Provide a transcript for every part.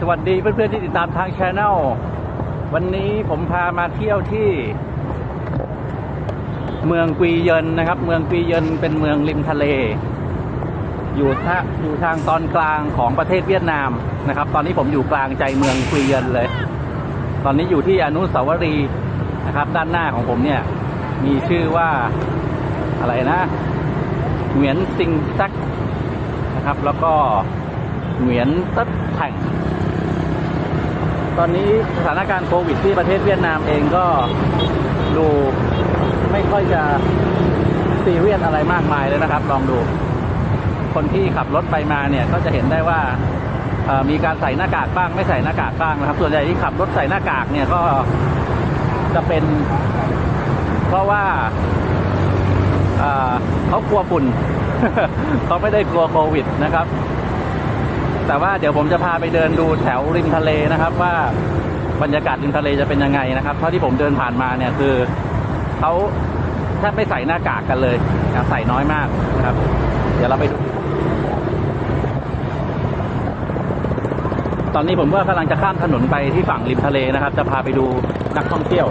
สวัสดีเพื่อนๆที่ติดตามทางช anel วันนี้ผมพามาเที่ยวที่ เมืองกุยเยินนะครับ เมืองกุยเยินเป็นเมืองริมทะเล อยู่ทาอยู่ทางตอนกลางของประเทศเวียดนามนะครับ ตอนนี้ผมอยู่กลางใจเมืองกุยเยินเลย ตอนนี้อยู่ที่อนุสาวรีย์นะครับ ด้านหน้าของผมเนี่ย มีชื่อว่าอะไรนะเหวียนซิงซักนะครับ แล้วก็เหวียนตัดแถ่ง ตอนนี้สถานการณ์โควิดที่ประเทศเวียดนามเองก็ดูไม่ค่อยจะซีเรียสอะไรมากมายเลยนะครับ ลองดู คนที่ขับรถไปมาเนี่ยก็จะเห็นได้ว่ามีการใส่หน้ากากบ้าง ไม่ใส่หน้ากากบ้างนะครับ ส่วนใหญ่ที่ขับรถใส่หน้ากากเนี่ยก็จะเป็น เพราะว่าเขากลัวฝุ่นเขาไม่ได้กลัวโควิดนะครับ แต่ว่าเดี๋ยวผมจะพาไปเดินดูแถวริมทะเลนะครับว่าบรรยากาศริมทะเลจะเป็นยังไงนะครับ เท่าที่ผมเดินผ่านมาเนี่ยคือเขาแทบไม่ใส่หน้ากากกันเลยนะใส่น้อยมากนะครับ เดี๋ยวเราไปดู ตอนนี้ผมก็กำลังจะข้ามถนนไปที่ฝั่งริมทะเลนะครับ จะพาไปดูนักท่องเที่ยว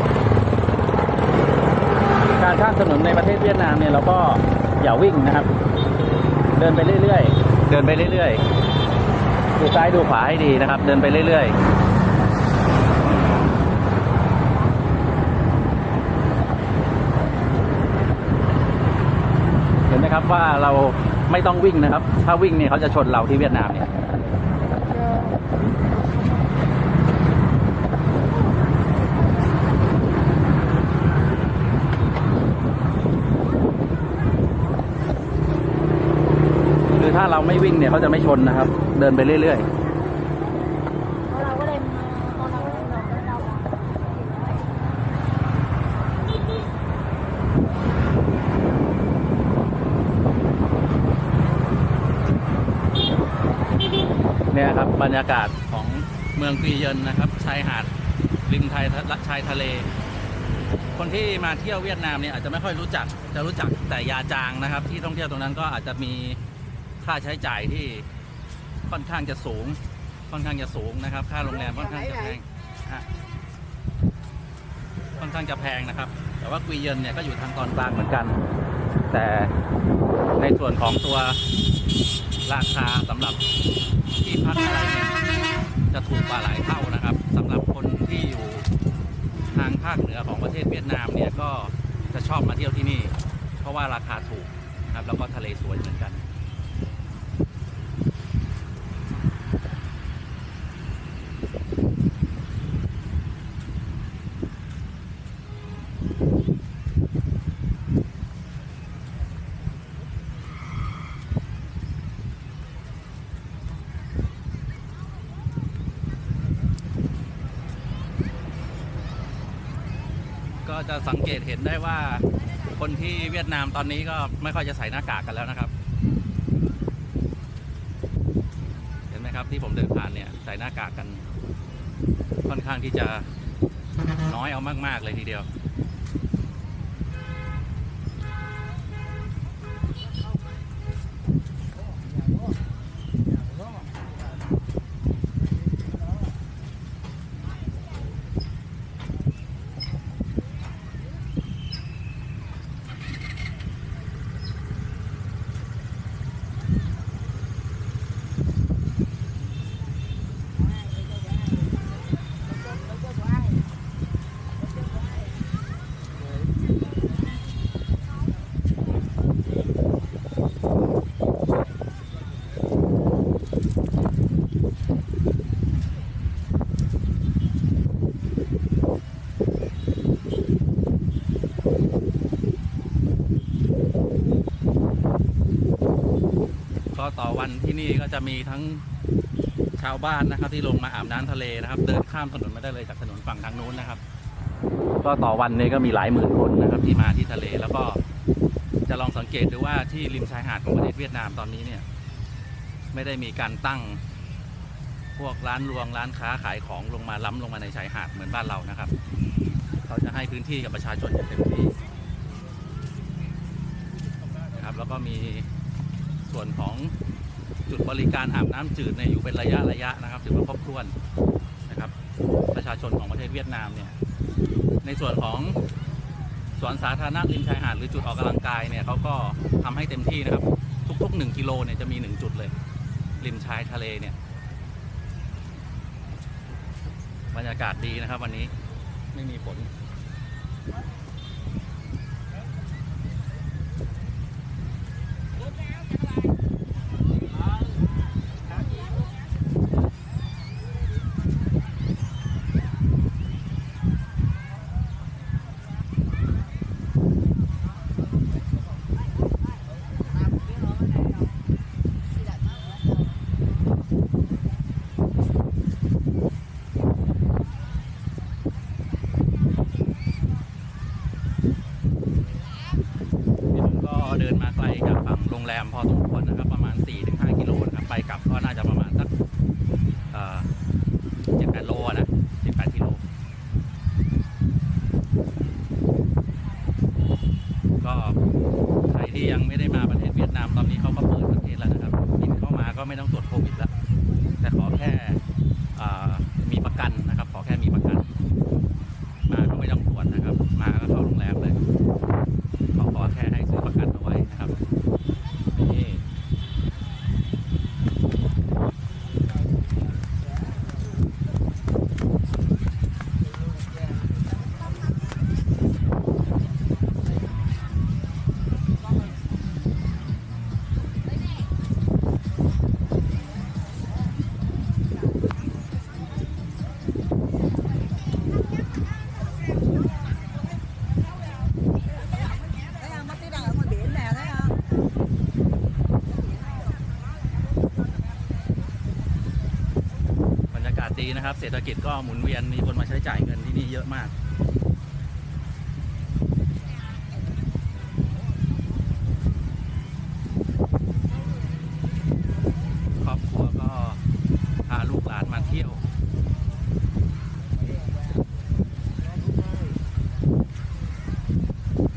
การข้ามถนนในประเทศเวียดนามเนี่ยเราก็อย่าวิ่งนะครับ เดินไปเรื่อยๆ เดินไปเรื่อยๆ ดูซ้ายดูขวาให้ดีนะครับ เดินไปเรื่อยๆ เห็นไหมครับว่าเราไม่ต้องวิ่งนะครับ ถ้าวิ่งเนี่ยเขาจะชนเราที่เวียดนามเนี่ย ถ้าเราไม่วิ่งเนี่ยเขาจะไม่ชนนะครับ เดินไปเรื่อยเรื่อะๆเนี่ยครับบรรยากาศของเมืองกีเยินนะครับชายหาดริมไทยชายทะเล คนที่มาเที่ยวเวียดนามเนี่ยอาจจะไม่ค่อยรู้จักจะรู้จักแต่ยาจางนะครับ ที่ท่องเที่ยวตรงนั้นก็อาจจะมี ค่าใช้จ่ายที่ค่อนข้างจะสูง ค่อนข้างจะสูงนะครับ ค่าโรงแรมค่อนข้างจะแพงค่อนข้างจะแพงนะครับ แต่ว่ากุยเยินเนี่ยก็อยู่ทางตอนกลางเหมือนกัน แต่ในส่วนของตัวราคาสำหรับที่พักอะไรเนี่ยจะถูกกว่าหลายเท่านะครับสำหรับคนที่อยู่ทางภาคเหนือของประเทศเวียดนามเนี่ยก็จะชอบมาเที่ยวที่นี่ เพราะว่าราคาถูกครับแล้วก็ทะเลสวยเหมือนกัน ก็ จะสังเกตเห็นได้ว่าคนที่เวียดนามตอนนี้ก็ไม่ค่อยจะใส่หน้ากากกันแล้วนะครับ เห็นไหมครับที่ผมเดินผ่านเนี่ยใส่หน้ากากกัน ค่อนข้างที่จะน้อยเอามาก ๆ เลยทีเดียว จะมีทั้งชาวบ้านนะครับ ที่ลงมาอาบน้ำทะเลนะครับ เดินข้ามถนนมาได้เลยจากถนนฝั่งทางนู้นนะครับ ก็ต่อวันนี้ก็มีหลายหมื่นคนนะครับที่มาที่ทะเลแล้วก็จะลองสังเกตดูว่าที่ริมชายหาดของประเทศเวียดนามตอนนี้เนี่ย ไม่ได้มีการตั้งพวกร้านรวงร้านค้าขายของลงมาล้ำลงมาในชายหาดเหมือนบ้านเรานะครับ เขาจะให้พื้นที่กับประชาชนอย่างเต็มที่นะครับ แล้วก็มีส่วนของ จุดบริการอาบน้ำจืดเนี่ยอยู่เป็นระยะระยะนะครับถือว่าครบถ้วนนะครับ ประชาชนของประเทศเวียดนามเนี่ยในส่วนของสวนสาธารณะริมชายหาดหรือจุดออกกำลังกายเนี่ยเขาก็ทำให้เต็มที่นะครับ ทุกๆหนึ่งกิโลเนี่ยจะมีหนึ่งจุดเลย ริมชายทะเลเนี่ยบรรยากาศดีนะครับ วันนี้ไม่มีฝน พี่หนุ่มก็เดินมาไกลจากฝั่งโรงแรมพ อสมควรนะครับ ประมาณ 4-5 กิโลนะครับ ไปกลับก็น่าจะประมาณสักเจ็ดแปดโลนะเจ็ดแปดกิโล ก็ใครที่ยังไม่ได้มาประเทศเวียดนามตอนนี้เขาก็เปิดประเทศแล้วนะครับบินเข้ามาก็ไม่ต้องตรวจโควิด นะครับ เศรษฐกิจก็หมุนเวียนมีคนมาใช้จ่ายเงินที่นี่เยอะมาก ครอบครัวก็พาลูกหลานมาเที่ยว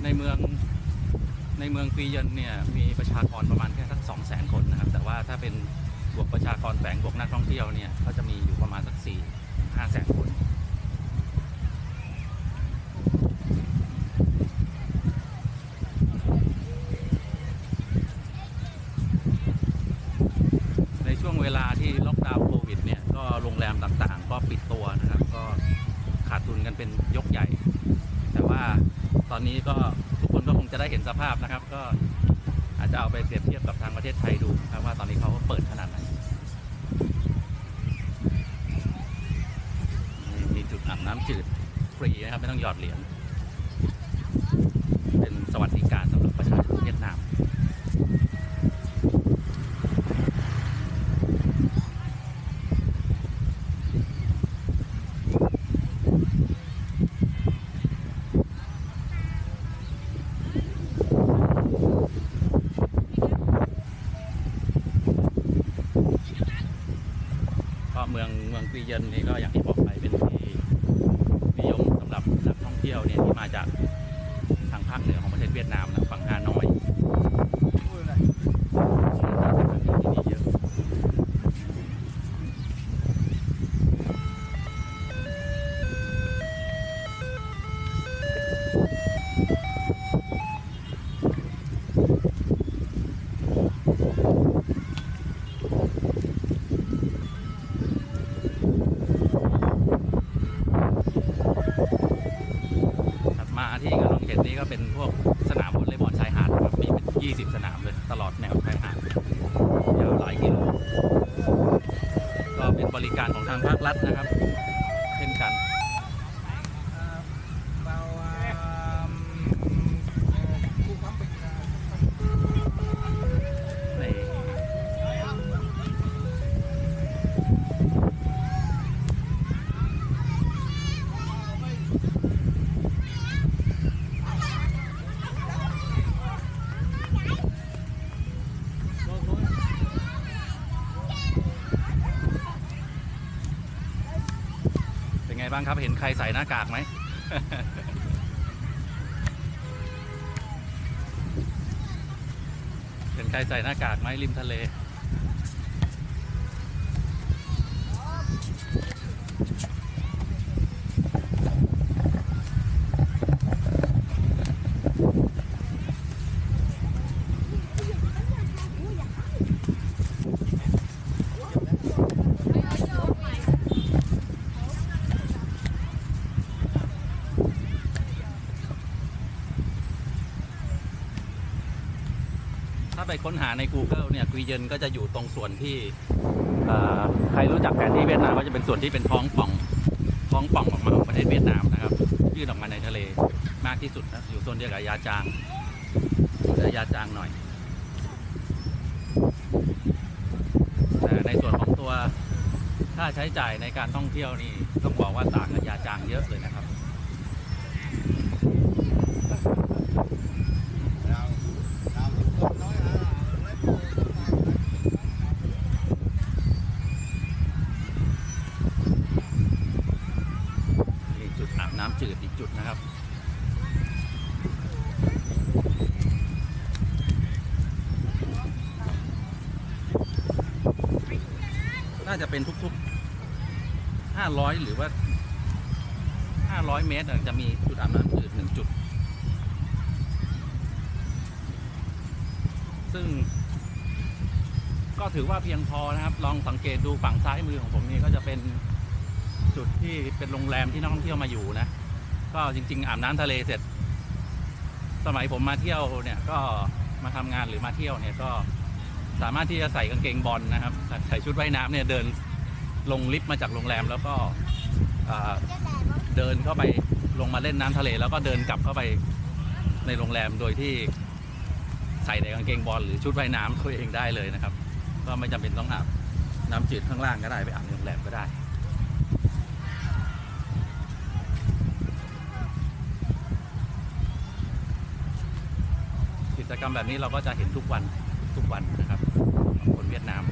ในเมืองในเมืองปีเยนเนี่ยมีประชากรประมาณแค่สักสองแสนคนนะครับ แต่ว่าถ้าเป็น บวกประชากรแฝงบวกนักท่องเที่ยวเนี่ยก็จะมีอยู่ประมาณสักสี่ห้าแสนคนในช่วงเวลาที่ล็อกดาวน์โควิดเนี่ยก็โรงแรมต่างๆ ก็ปิดตัวนะครับ ก็ขาดทุนกันเป็นยกใหญ่ แต่ว่าตอนนี้ก็ทุกคนก็คงจะได้เห็นสภาพนะครับ ก็อาจจะเอาไปเปรียบเทียบกับทางประเทศไทยดูนะครับว่าตอนนี้เขาเปิดขนาดไหนนี่มี จืดฟรีนะครับ ไม่ต้องหยอดเหรียญเป็นสวัสดิการสำหรับประชาชนเวียดนาม ก็เมืองเมืองปีเยินนี่ก็อย่างที่บอกไปเป็นที่นิยมสำหรับนักท่องเที่ยวเนี่ยที่มาจากทางภาคเหนือของประเทศเวียดนามนะฝั่งฮานอยที่นี่เยอะถัดมาที่กำลังเห็นนี่ก็เป็นพวกสนามวอลเลย์บอลชายหาดนะครับมีเป็น 20 สนามเลยตลอดแนวชายหาดยาวหลายกิโลก็เป็นบริกา รัฐนะครับ บ้างครับ เห็นใครใส่หน้ากากไหม เห็นใครใส่หน้ากากไหมริมทะเล ค้นหาใน Google เนี่ยกุยเยินก็จะอยู่ตรงส่วนที่ใครรู้จักแผนที่เวียดนามก็จะเป็นส่วนที่เป็นท้องป่องท้องป่องออกมาของประเทศเวียดนามนะครับยื่นออกมาในทะเลมากที่สุดนะอยู่โซนเดียวกับยาจางเหลือยาจางหน่อยแต่ในส่วนของตัวค่าใช้จ่ายในการท่องเที่ยวนี่ต้องบอกว่าต่างกับยาจางเยอะเลยนะครับ นี่จุดอาบน้ำจืดอีกจุดนะครับ น่าจะเป็นทุก ๆ500หรือว่า500เมตรจะมีจุดอาบน้ำจืดหนึ่งจุด ซึ่ง ก็ถือว่าเพียงพอนะครับ ลองสังเกตดูฝั่งซ้ายมือของผมนี่ก็จะเป็นจุดที่เป็นโรงแรมที่นักท่องเที่ยวมาอยู่นะ ก็จริง ๆอาบน้ำทะเลเสร็จ สมัยผมมาเที่ยวเนี่ยก็มาทำงานหรือมาเที่ยวเนี่ยก็สามารถที่จะใส่กางเกงบอลนะครับ ใส่ชุดว่ายน้ำเนี่ยเดิน ลงลิฟต์มาจากโรงแรมแล้วก็เดินเข้าไปลงมาเล่นน้ำทะเล แล้วก็เดินกลับเข้าไปในโรงแรมโดยที่ใส่แต่กางเกงบอลหรือชุดว่ายน้ำตัวเองได้เลยนะครับ ก็ไม่จำเป็นต้องอาบน้ำจืดข้างล่างก็ได้ไปอาบในโรงแรมก็ได้กิจกรรมแบบนี้เราก็จะเห็นทุกวันทุกวันนะครับของคนเวียดนาม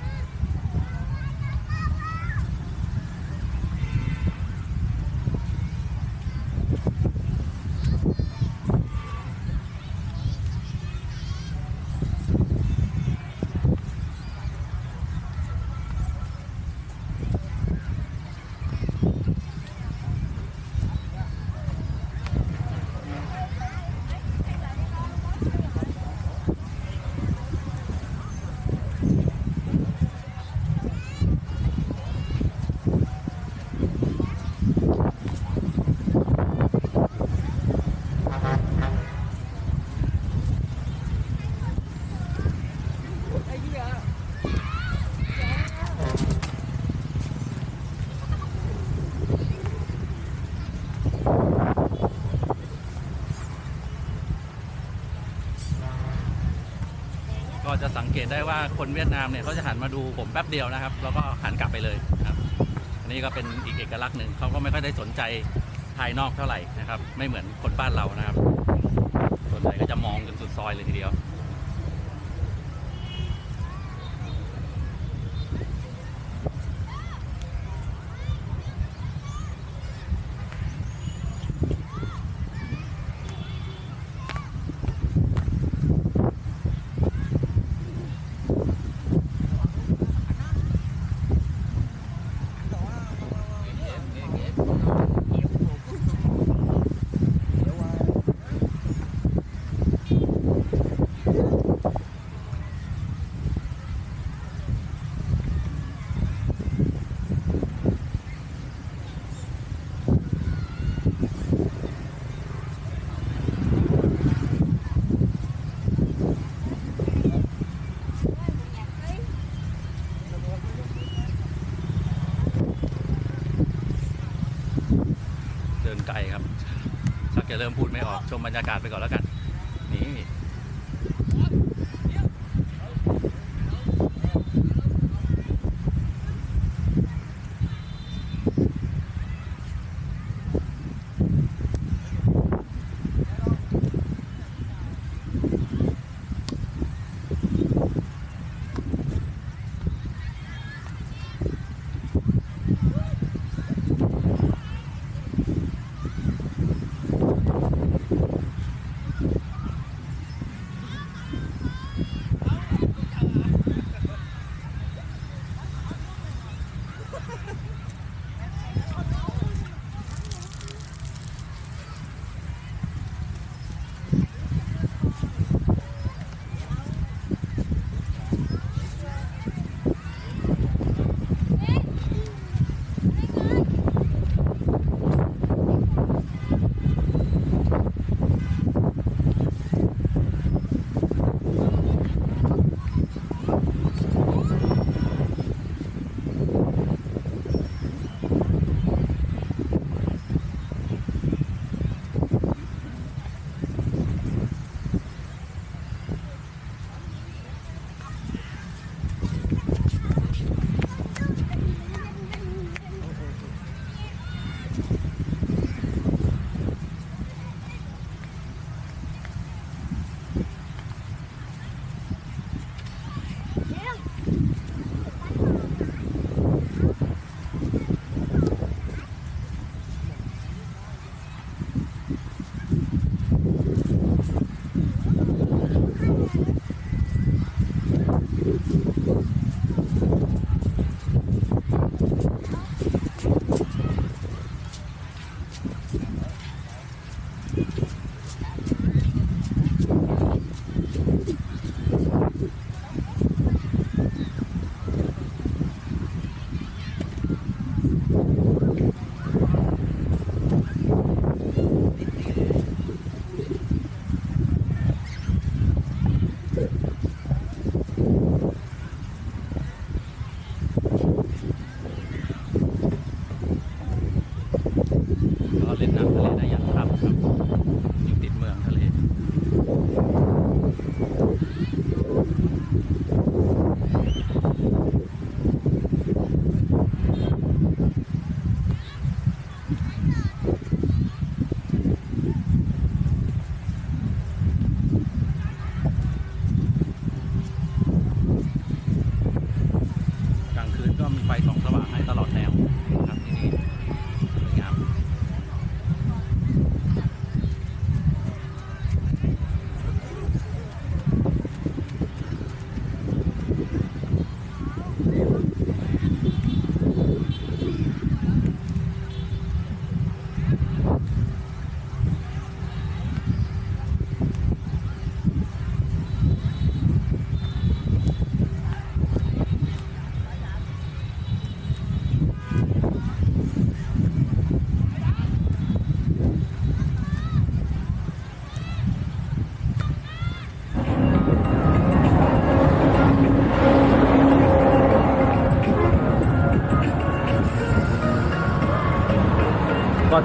สังเกตได้ว่าคนเวียดนามเนี่ยเขาจะหันมาดูผมแป๊บเดียวนะครับ แล้วก็หันกลับไปเลยครับ อันนี้ก็เป็นอีกเอกลักษณ์หนึ่งเขาก็ไม่ค่อยได้สนใจภายนอกเท่าไหร่นะครับ ไม่เหมือนคนบ้านเรานะครับ ส่วนใหญ่ก็จะมองกันสุดซอยเลยทีเดียว เดินไกลครับชักจะ เริ่มพูดไม่ออกชมบรรยากาศไปก่อนแล้วกัน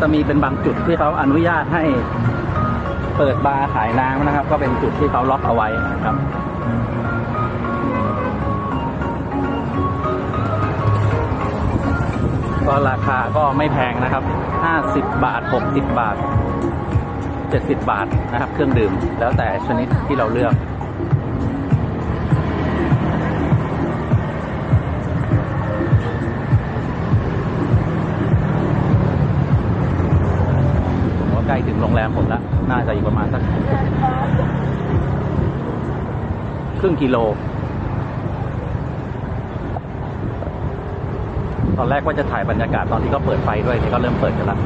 จะมีเป็นบางจุดที่เขาอนุญาตให้เปิดบาร์ขายน้ำนะครับ ก็เป็นจุดที่เขาล็อกเอาไว้นะครับก็ราคาก็ไม่แพงนะครับ 50 บาท 60 บาท 70 บาทนะครับ เครื่องดื่ม แล้วแต่ชนิดที่เราเลือก ล้ถึงโรงแรมผมแล้วน่าจะอีกประมาณสักครึ่งกิโล ตอนแรกว่าจะถ่ายบรรยากาศตอนที่เขาเปิดไฟด้วยนี่ก็เริ่มเปิดกันแล้ว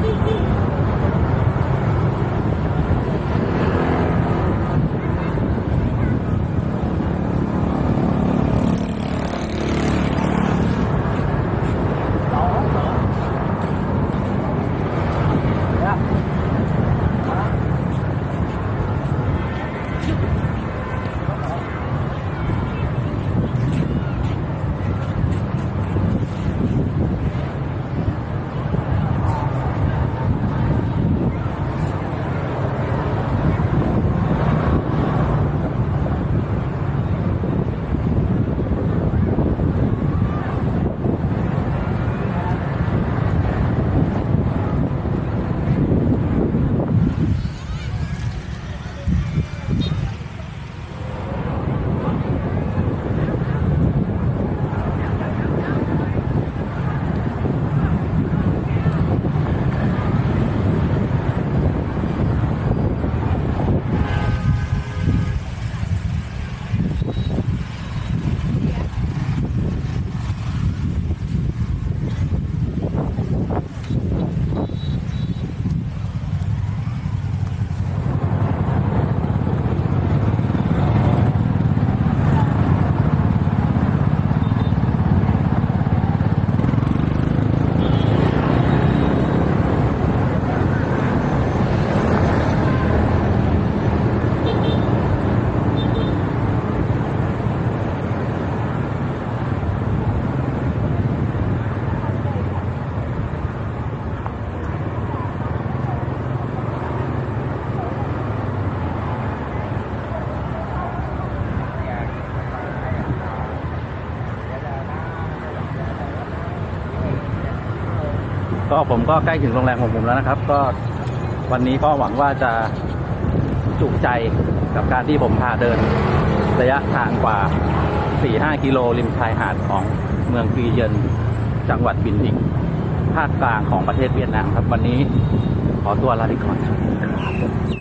ผมก็ใกล้ถึงโรงแรมของผมแล้วนะครับ ก็วันนี้ก็หวังว่าจะจุใจกับการที่ผมพาเดินระยะทางกว่า 4-5 กิโลริมชายหาดของเมืองปีเยินจังหวัดบินดิงภาคกลางของประเทศเวียดนามครับ วันนี้ขอตัวลาไปก่อนครับ